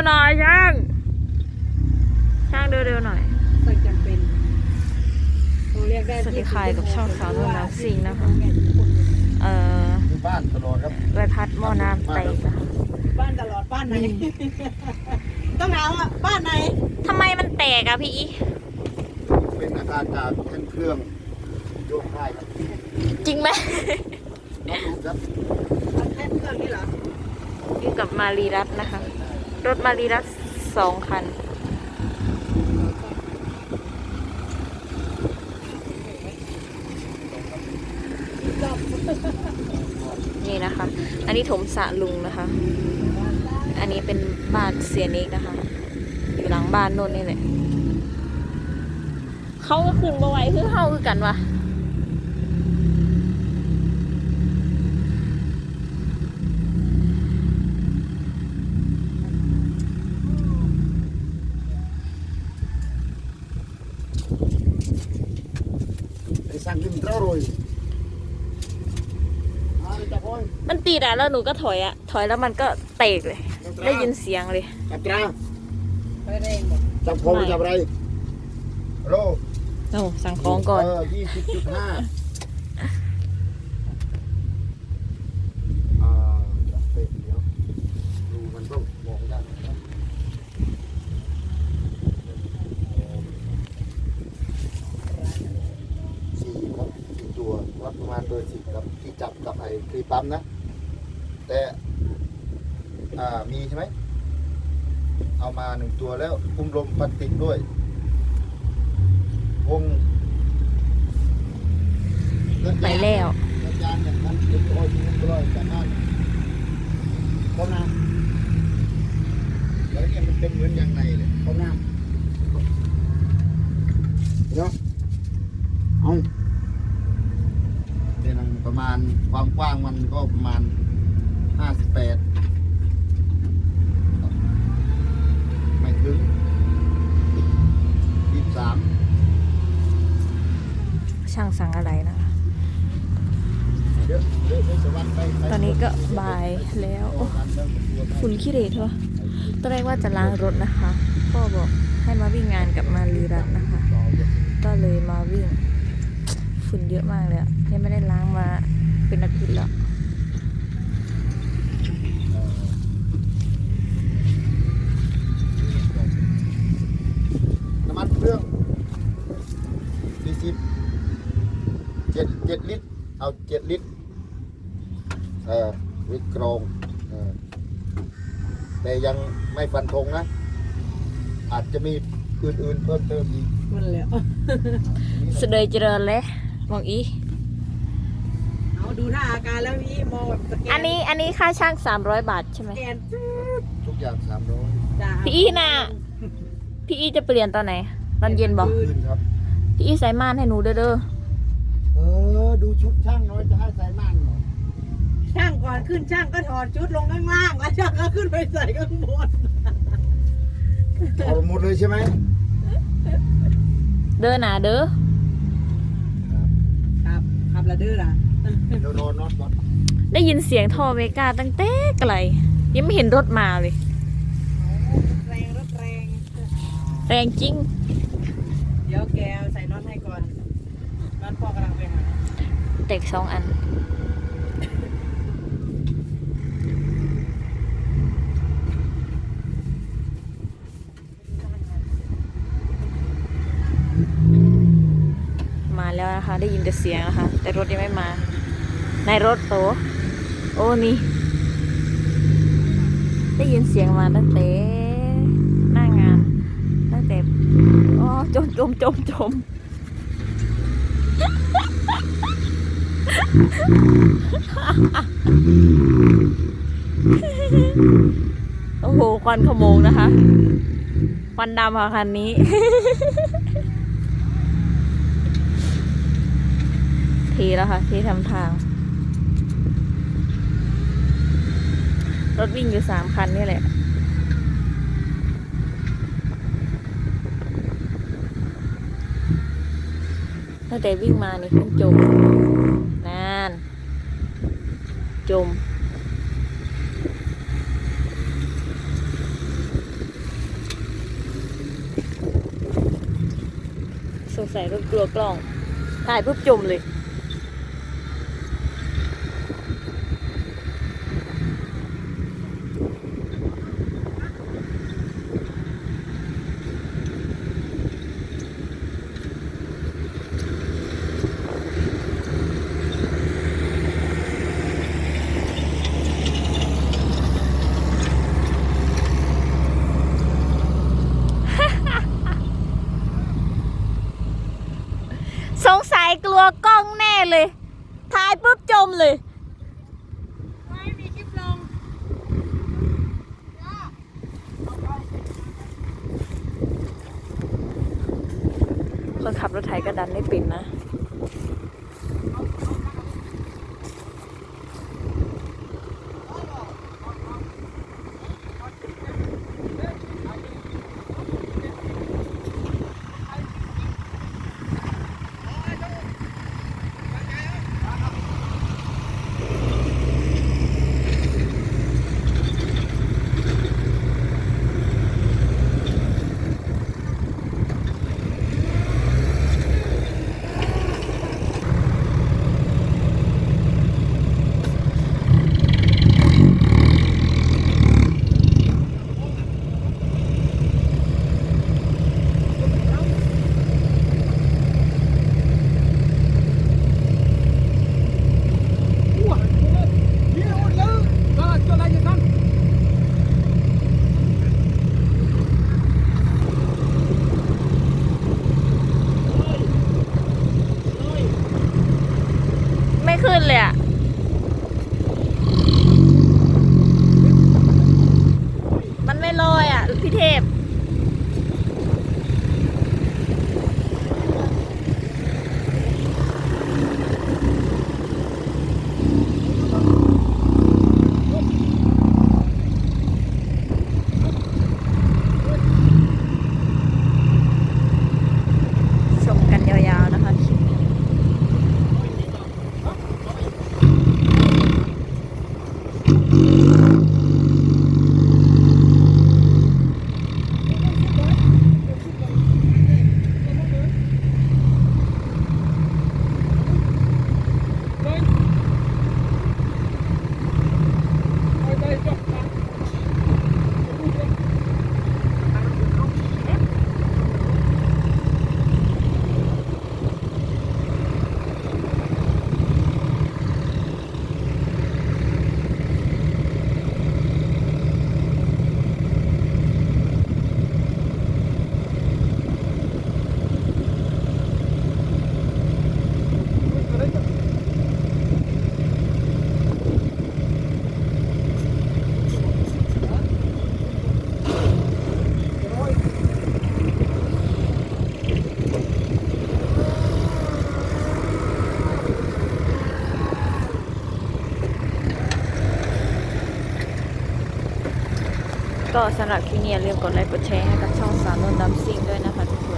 วๆหน่อยช่าง ช่างเร็วๆหน่อยสักจำเป็นโทรเรียกได้สวัสดีค่ะกับช่องสาวนุ่นน้ำซิงนะคะ เอ่ออยู่บ้านตลอดครับใบพัดหม้อน้ำแตกนะคะบ้านตลอดบ้านไหน ต้องถามว่าบ้านไหนทำไมมันแตกอะพี่อีเป็นอาการจากแท่นเครื่องโยกได้ครับจริงไหมน้องลูกครับบ้านแค่เครื่องนี่เหรออยู่กับมารีรัตน์นะคะ รถมารีรัตน์สองคัน นี่นะคะ อันนี้ถมสะลุงนะคะ อันนี้เป็นบ้านเสียเนกนะคะ อยู่หลังบ้านโน่นนี่แหละเขาก็ขึ้นมาไหวคือเฮาคือกันวะ ไอ้สั่งกินเต้าโรยอ่าจับโอยมันตีดอะแล้วหนูก็ถอยอะถอยแล้วมันก็เตกเลย ได้ยินเสียงเลย จับตราไปแรงบอกจับโคงจับอะไรโรโอ้สั่งของก่อน เออยี่สิบจุดห้าอ่าจับเป็ดเดี๋ยวดูมันต้องมองได้นะครับสี่ครับสี่ตัววัดประมาณ เบอร์สิบครับที่จับกับไอ้ครีปั๊มนะ แต่อ่ามีใช่ไหมเอามาหนึ่งตัวแล้วอุ้มลมพลาสติกด้วย วงไปแล้วกระจานอย่างนั้นเป็นร้อยเป็นร้อยจากนั้นเขาน้ำแล้วเนี่ยมันเป็นเหมือนยางในเลยเขาน้ำเดี๋ยวเอาเป็นประมาณความกว้างมันก็ประมาณห้าสิบแปดไม่ถึงยี่สิบสามช่างสั่งอะไรนะคะเดี๋ยวเดี๋ยวเดี๋ยวสวรรค์ไปไปตอนนี้ก็บ่ายแล้วโอ้ฝุ่นขี้เหร่เถอะตอนแรกว่าจะล้างรถนะคะพ่อบอกให้มาวิ่งงานกับมารีรัตน์นะคะ ก็เลยมาวิ่งฝุ่นเยอะมากเลยอะ ยังไม่ได้ล้างมาเป็นอาทิตย์แล้วน้ำมันเครื่องสี่สิบเจ็ดเจ็ดลิตร เอาเจ็ดลิตร เออวิกรองเออแต่ยังไม่ฟันธงนะ อาจจะมีอื่นๆเพิ่มเติมอีกมันแล้วสเดยเจริญเลยมองอีเอา ดูท่าอาการแล้วพี่มองแบบสแกนอันนี้อันนี้ค่าช่าง 300 บาทใช่ไหมสแกนทุกอย่างสามร้อยจ้าพี่อีน่ะพี่อีจะเปลี่ยนตอนไหนตอนเย็นบอกคืนครับ พี่อีใส่ม่านให้หนูเด้อเด้อเออ ดูชุดช่างน้อยจะให้ใส่ม่านหน่อยช่างก่อนขึ้นช่างก็ถอดชุดลงข้างล่างแล้วช่างก็ขึ้นไปใส่ข้างบนถอดหมดเลยใช่ไหมเด้อหนาเด้อครับครับละเด้อล่ะ เดี๋ยวรอน็อตก่อนได้ยินเสียงท่อเวกาตั้งแต่ไกล ยังไม่เห็นรถมาเลย แรงรถแรง แรงจริง เดี๋ยวแกใส่น็อตให้ก่อนน็อตพ่อกำลังไปหาเด็กสองอัน มาแล้วนะคะ ได้ยินแต่เสียงนะคะ แต่รถยังไม่มา ในรถโตโอ้นี่ ได้ยินเสียงมาตั้งแต่หน้างาน ตั้งแต่อ๋อจมจมจมจมโอ้โหควันขโมงนะคะควันดำค่ะคันนี้ ทีแล้วค่ะ ที่ทำทาง รถวิ่งอยู่สามคันนี่แหละตั้งแต่วิ่งมานี่ขึ้นจมนาน จม สงสัยรถกลัวกล้อง ถ่ายปุ๊บจมเลย กลัวกล้องแน่เลย ถ่ายปุ๊บจมเลย ไม่มีคลิปลงคนขับรถไถก็ดันไม่เป็นนะ สำหรับคลิปนี้อย่าลืมกดไลค์กดแชร์ให้กับช่องสามนนท์ดัมซิงด้วยนะ